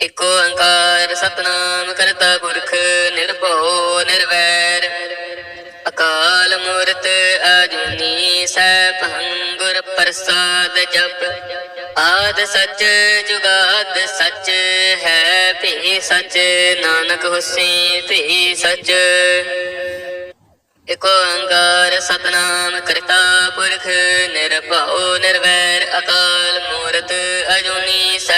ਇਕ ਓੰਕਾਰ ਸਤਨਾਮ ਕਰਤਾ ਪੁਰਖ ਨਿਰਭਉ ਨਿਰਵੈਰ। ਅਕਾਲ ਮੂਰਤ ਅਜੂਨੀ ਸੈਭੰ ਗੁਰ ਪ੍ਰਸਾਦ ਜਪ। ਆਦ ਸੱਚ ਜੁਗਾਦ ਸੱਚ ਹੈ ਭੀ ਸੱਚ, ਨਾਨਕ ਹੋਸੀ ਭੀ ਸਚ। ਇਕ ਓੰਕਾਰ ਸਤਨਾਮ ਕਰਤਾ ਪੁਰਖ ਨਿਰਭਉ ਨਿਰਵੈਰ। ਅਕਾਲ ਮੂਰਤ ਅਜੂਨੀ ਸੈਭੰ